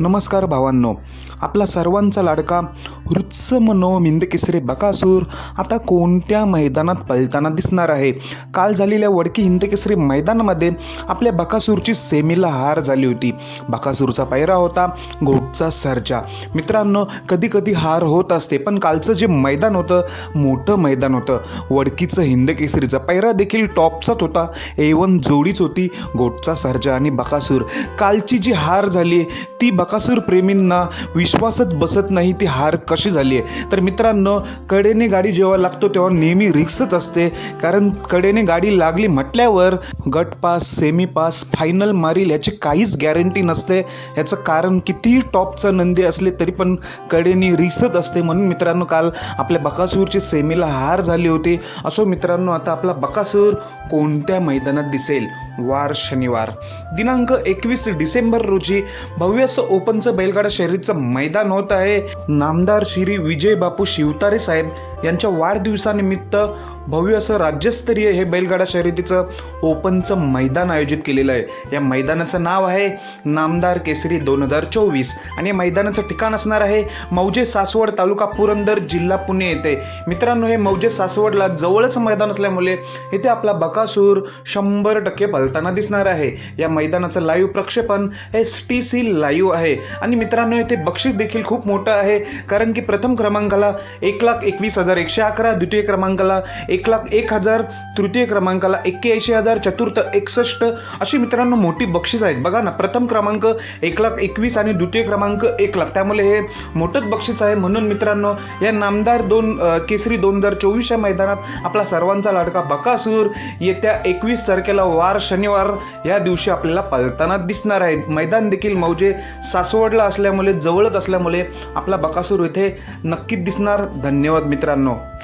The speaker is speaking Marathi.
नमस्कार भावांनो. आपला सर्वांचा लाडका हृत्स मनो बकासूर आता कोणत्या मैदानात पळताना दिसणार आहे? काल झालेल्या वडकी हिंदकेसरी मैदानामध्ये आपल्या बकासूरची सेमीला हार झाली होती. बकासूरचा पायरा होता घोटचा सरजा. मित्रांनो कधी कधी हार होत असते पण कालचं जे मैदान होतं मोठं मैदान होतं. वडकीचं हिंदकेसरीचा पायरा देखील टॉपचाच होता. एवन जोडीच होती घोटचा सरजा आणि बकासूर. कालची जी हार झाली ती ती बकासूर प्रेमींना विश्वासच बसत नाही ती हार कशी झाली आहे तर मित्रांनो कडेने गाडी जेव्हा लागतो तेव्हा नेहमी रिक्सच असते. कारण कडेने गाडी लागली म्हटल्यावर गट पास सेमी पास फायनल मारील याची काहीच गॅरंटी नसते. याचं कारण कितीही टॉपचा नंदी असले तरी पण कडेने रिक्सच असते. म्हणून मित्रांनो काल आपल्या बकासूरची सेमीला हार झाली होती. असो मित्रांनो आता आपला बकासूर कोणत्या मैदानात दिसेल? वार शनिवार. दिनांक एकवीस डिसेंबर रोजी भव्य असं ओपनचं बैलगाडा शर्यतीचं मैदान होत आहे. नामदार श्री विजय बापू शिवतारे साहेब यांच्या वाढदिवसानिमित्त भव्य असं राज्यस्तरीय हे बैलगाडा शर्यतीचं ओपनचं मैदान आयोजित केलेलं आहे. या मैदानाचं नाव आहे नामदार केसरी दोन हजार चोवीस आणि या मैदानाचं ठिकाण असणार आहे मौजे सासवड तालुका पुरंदर जिल्हा पुणे येथे. मित्रांनो हे मौजे सासवडला जवळच मैदान असल्यामुळे इथे आपला बकासूर शंभर टक्के पलताना दिसणार आहे. या मैदानाचं लाईव्ह प्रक्षेपण एस टी सी लाईव्ह आहे. आणि मित्रांनो इथे बक्षीस देखील खूप मोठं आहे कारण की प्रथम क्रमांकाला एक लाख एकवीस हजार एकशे अकरा द्वितीय क्रमांकाला एक लाख एक हजार तृतीय क्रमांकाला एक्क्याऐंशी हजार चतुर्थ एकसष्ट. अशी मित्रांनो मोठी बक्षीस आहेत. बघा ना प्रथम क्रमांक एक लाख एकवीस आणि द्वितीय क्रमांक एक लाख. त्यामुळे हे मोठंच बक्षीस आहे. म्हणून मित्रांनो या नामदार दोन केसरी दोन हजार चोवीस या मैदानात आपला सर्वांचा लाडका बकासूर येत्या एकवीस तारखेला वार शनिवार या दिवशी आपल्याला पळताना दिसणार आहे. मैदान देखील मौजे सासवडला असल्यामुळे जवळच असल्यामुळे आपला बकासूर येथे नक्कीच दिसणार. धन्यवाद मित्रांनो. no.